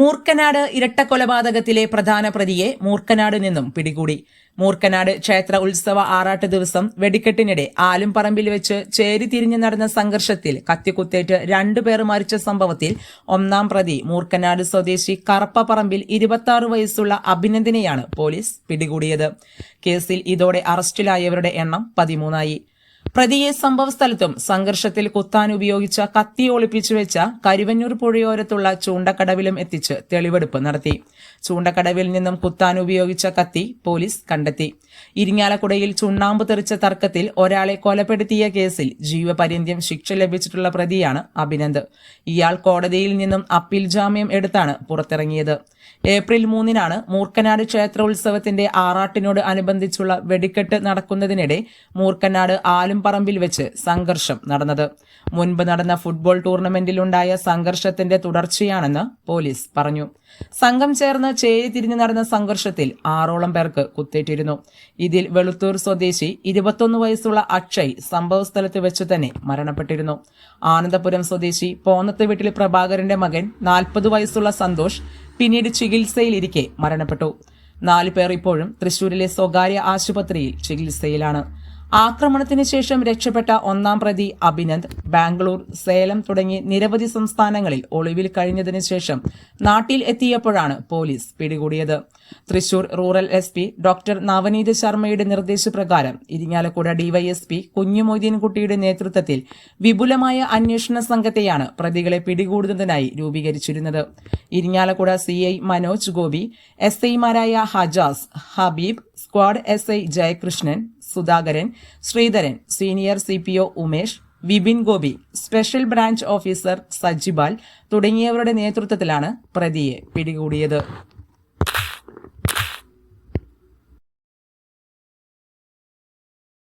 മൂർക്കനാട് ഇരട്ടക്കൊലപാതകത്തിലെ പ്രധാന പ്രതിയെ മൂർക്കനാട് നിന്നും പിടികൂടി. മൂർക്കനാട് ക്ഷേത്ര ഉത്സവ ആറാട്ട് ദിവസം വെടിക്കെട്ടിനിടെ ആലുംപറമ്പിൽ വെച്ച് ചേരി തിരിഞ്ഞു നടന്ന സംഘർഷത്തിൽ കത്തിക്കുത്തേറ്റ് രണ്ടുപേർ മരിച്ച സംഭവത്തിൽ ഒന്നാം പ്രതി മൂർക്കനാട് സ്വദേശി കറപ്പപ്പറമ്പിൽ ഇരുപത്തി വയസ്സുള്ള അഭിനന്ദിനെയാണ് പോലീസ് പിടികൂടിയത്. കേസിൽ ഇതോടെ അറസ്റ്റിലായവരുടെ എണ്ണം പതിമൂന്നായി. പ്രതിയെ സംഭവസ്ഥലത്തും സംഘർഷത്തിൽ കുത്താൻ ഉപയോഗിച്ച കത്തി ഒളിപ്പിച്ചു വെച്ച കരുവന്നൂർ പുഴയോരത്തുള്ള ചൂണ്ടക്കടവിലും എത്തിച്ച് തെളിവെടുപ്പ് നടത്തി. ചൂണ്ടക്കടവിൽ നിന്നും കുത്താൻ ഉപയോഗിച്ച കത്തി പോലീസ് കണ്ടെത്തി. ഇരിങ്ങാലക്കുടയിൽ ചുണ്ണാമ്പ് തെറിച്ച തർക്കത്തിൽ ഒരാളെ കൊലപ്പെടുത്തിയ കേസിൽ ജീവപര്യന്തം ശിക്ഷ ലഭിച്ചിട്ടുള്ള പ്രതിയാണ് അഭിനന്ദ്. ഇയാൾ കോടതിയിൽ നിന്നും അപ്പീൽ ജാമ്യം എടുത്താണ് പുറത്തിറങ്ങിയത്. ഏപ്രിൽ മൂന്നിനാണ് മൂർക്കനാട് ക്ഷേത്രോത്സവത്തിന്റെ ആറാട്ടിനോട് അനുബന്ധിച്ചുള്ള വെടിക്കെട്ട് നടക്കുന്നതിനിടെ മൂർക്കനാട് ആലുംപറമ്പിൽ വെച്ച് സംഘർഷം നടന്നത്. മുൻപ് നടന്ന ഫുട്ബോൾ ടൂർണമെന്റിലുണ്ടായ സംഘർഷത്തിന്റെ തുടർച്ചയാണെന്ന് പോലീസ് പറഞ്ഞു. സംഘം ചേർന്ന് ചേരി തിരിഞ്ഞു നടന്ന സംഘർഷത്തിൽ ആറോളം പേർക്ക് കുത്തേറ്റിരുന്നു. ഇതിൽ വെളുത്തൂർ സ്വദേശി ഇരുപത്തൊന്ന് വയസ്സുള്ള അക്ഷയ് സംഭവസ്ഥലത്ത് വെച്ച് തന്നെ മരണപ്പെട്ടിരുന്നു. ആനന്ദപുരം സ്വദേശി പോന്നത്ത് വീട്ടിൽ പ്രഭാകരന്റെ മകൻ നാൽപ്പത് വയസ്സുള്ള സന്തോഷ് പിന്നീട് ചികിത്സയിലിരിക്കെ മരണപ്പെട്ടു. നാലു പേർ ഇപ്പോഴും തൃശൂരിലെ സ്വകാര്യ ആശുപത്രിയിൽ ചികിത്സയിലാണ്. ആക്രമണത്തിന് ശേഷം രക്ഷപ്പെട്ട ഒന്നാം പ്രതി അഭിനന്ദ് ബാംഗ്ലൂർ സേലം തുടങ്ങി നിരവധി സംസ്ഥാനങ്ങളിൽ ഒളിവിൽ കഴിഞ്ഞതിനു ശേഷം നാട്ടിൽ എത്തിയപ്പോഴാണ് പോലീസ് പിടികൂടിയത്. Thrissur rural S P doctor Navneet ശർമ്മയുടെ നിർദ്ദേശപ്രകാരം ഇരിങ്ങാലക്കുട ഡിവൈഎസ്പി കുഞ്ഞുമൊയ്തീൻകുട്ടിയുടെ നേതൃത്വത്തിൽ വിപുലമായ അന്വേഷണ സംഘത്തെയാണ് പ്രതികളെ പിടികൂടുന്നതിനായി രൂപീകരിച്ചിരുന്നത്. Irinjalakuda C I Manoj Gopi S ഐമാരായ Hajas Habeeb squad S I Jayakrishnan Sudhakaran Sreedharan senior C P O Umesh Vipin Gopi special branch officer Sajibal തുടങ്ങിയവരുടെ നേതൃത്വത്തിലാണ് പ്രതിയെ പിടികൂടിയത്.